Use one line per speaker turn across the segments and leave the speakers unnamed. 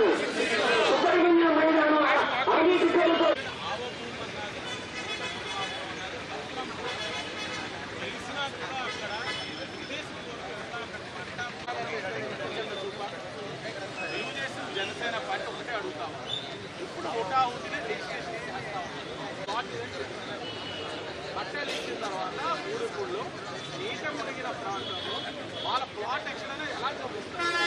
జిందాల్ సుబ్రహ్మణ్య మైదానం అవినీతి పేరుతో
జనసేన పార్టీ ఒకటే అడుగుతాం ఇప్పుడు హుటా హుటినే రిజిస్ట్రేషన్ పట్టాలు ఇచ్చిన తర్వాత మూడు గుళ్ళు నీట మునిగిన ప్రాంతంలో వాళ్ళ ప్లాట్ ఎక్షన్ అనేది ఎలా చూపిస్తారు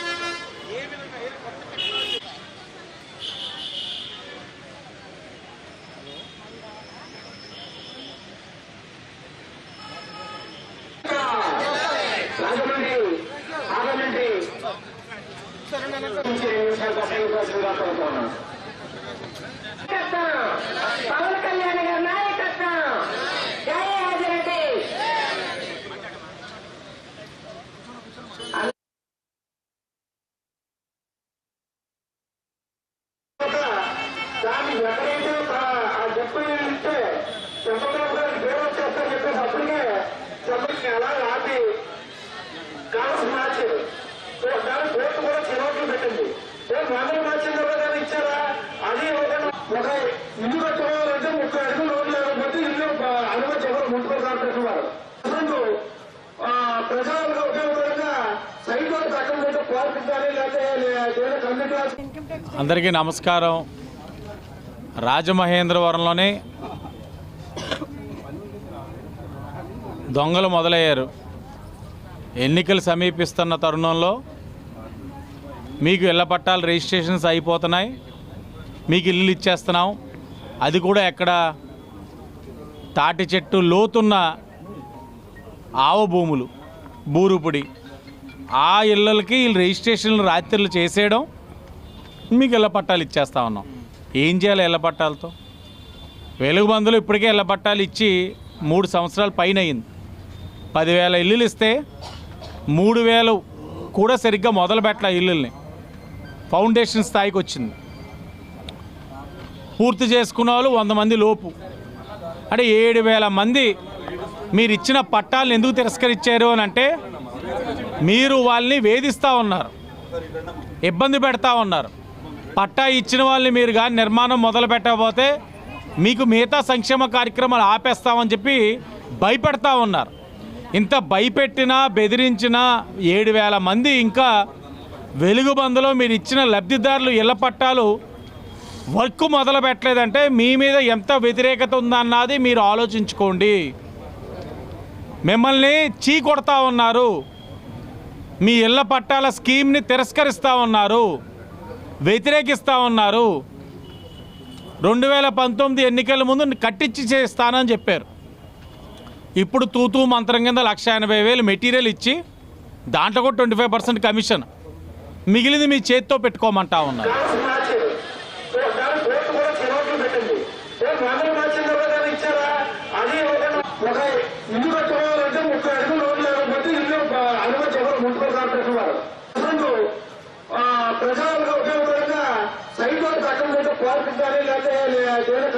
పవన్ కళ్యాణ్ గారి నాయకత్వం జయ ఆదిరెడ్డి దాన్ని ఎక్కడైతే ఆ చెప్పు ఇస్తే చంద్రబాబు గారు పేరు వచ్చేస్తా చెప్పేసి అప్పటికే చంద్రబాబు అలా ఆపి కాంగ్రెస్ ఒకసారి కోర్టు కూడా చివరికి పెట్టింది. సో మొదలు మార్చిన తర్వాత ఇచ్చారా? అది ఇవ్వకుండా ఒక ఇల్లు కట్టుకోవాలంటే ముప్పై అడుగులు రోడ్లు లేకపోతే ఇల్లు అనుమతి ఎవరు ముట్టుకోవాలంటున్నారు అసలు ఆ, ప్రజలకు ఉపయోగపరంగా సైట్ వాళ్ళు పక్కన పెట్టి పార్కించాలి లేకపోతే
అందరికీ నమస్కారం. రాజమహేంద్రవరంలోని దొంగలు మొదలయ్యారు. ఎన్నికలు సమీపిస్తున్న తరుణంలో మీకు ఇళ్ళ పట్టాలు రిజిస్ట్రేషన్స్ అయిపోతున్నాయి. మీకు ఇల్లు ఇచ్చేస్తున్నాం. అది కూడా ఎక్కడ తాటి చెట్టు లోతున్న ఆవ భూములు బూరుపుడి ఆ ఇళ్ళకి వీళ్ళు రిజిస్ట్రేషన్లు రాత్రులు చేసేయడం మీకు ఇళ్ళ పట్టాలు ఇచ్చేస్తా ఉన్నాం. ఏం చేయాలి ఇళ్ళ పట్టాలతో? వెలుగు మందులు ఇప్పటికే ఇళ్ళ పట్టాలు ఇచ్చి మూడు సంవత్సరాల పైన అయింది పదివేల ఇల్లులు ఇస్తే మూడు వేలు కూడా సరిగ్గా మొదలు పెట్టాల ఇల్లుల్ని. ఫౌండేషన్ స్థాయికి వచ్చింది. పూర్తి చేసుకున్న వాళ్ళు వంద మంది లోపు. అంటే ఏడు వేల మంది మీరు ఇచ్చిన పట్టాలను ఎందుకు తిరస్కరించారు అని అంటే మీరు వాళ్ళని వేధిస్తూ ఉన్నారు. ఇబ్బంది పెడతా ఉన్నారు. పట్టా ఇచ్చిన వాళ్ళని మీరు కానీ నిర్మాణం మొదలు పెట్టకపోతే మీకు మిగతా సంక్షేమ కార్యక్రమాలు ఆపేస్తామని చెప్పి భయపెడతా ఉన్నారు. ఇంత భయపెట్టినా బెదిరించినా ఏడు వేల మంది ఇంకా వెలుగుబందులో మీరు ఇచ్చిన లబ్ధిదారులు ఇళ్ళ పట్టాలు వర్క్ మొదలు పెట్టలేదంటే మీ మీద ఎంత వ్యతిరేకత ఉందన్నది మీరు ఆలోచించుకోండి. మిమ్మల్ని చీ కొడతా ఉన్నారు. మీ ఇళ్ళ పట్టాల స్కీమ్ని తిరస్కరిస్తూ ఉన్నారు. వ్యతిరేకిస్తూ ఉన్నారు. రెండు వేల పంతొమ్మిది ఎన్నికల ముందు కట్టించి చేస్తానని చెప్పారు. ఇప్పుడు తూతూ మంత్రం కింద లక్ష ఎనభై వేలు మెటీరియల్ ఇచ్చి దాంట్లో కూడా ట్వంటీ ఫైవ్ పర్సెంట్ కమిషన్. మిగిలింది మీ చేతితో పెట్టుకోమంటా ఉన్నారు.
ఇచ్చారా అది ఒక ప్రజలకు ఉపయోగపరంగా సైట్ కట్టడం పక్కన పెట్టి పార్కించాలి లేకపోతే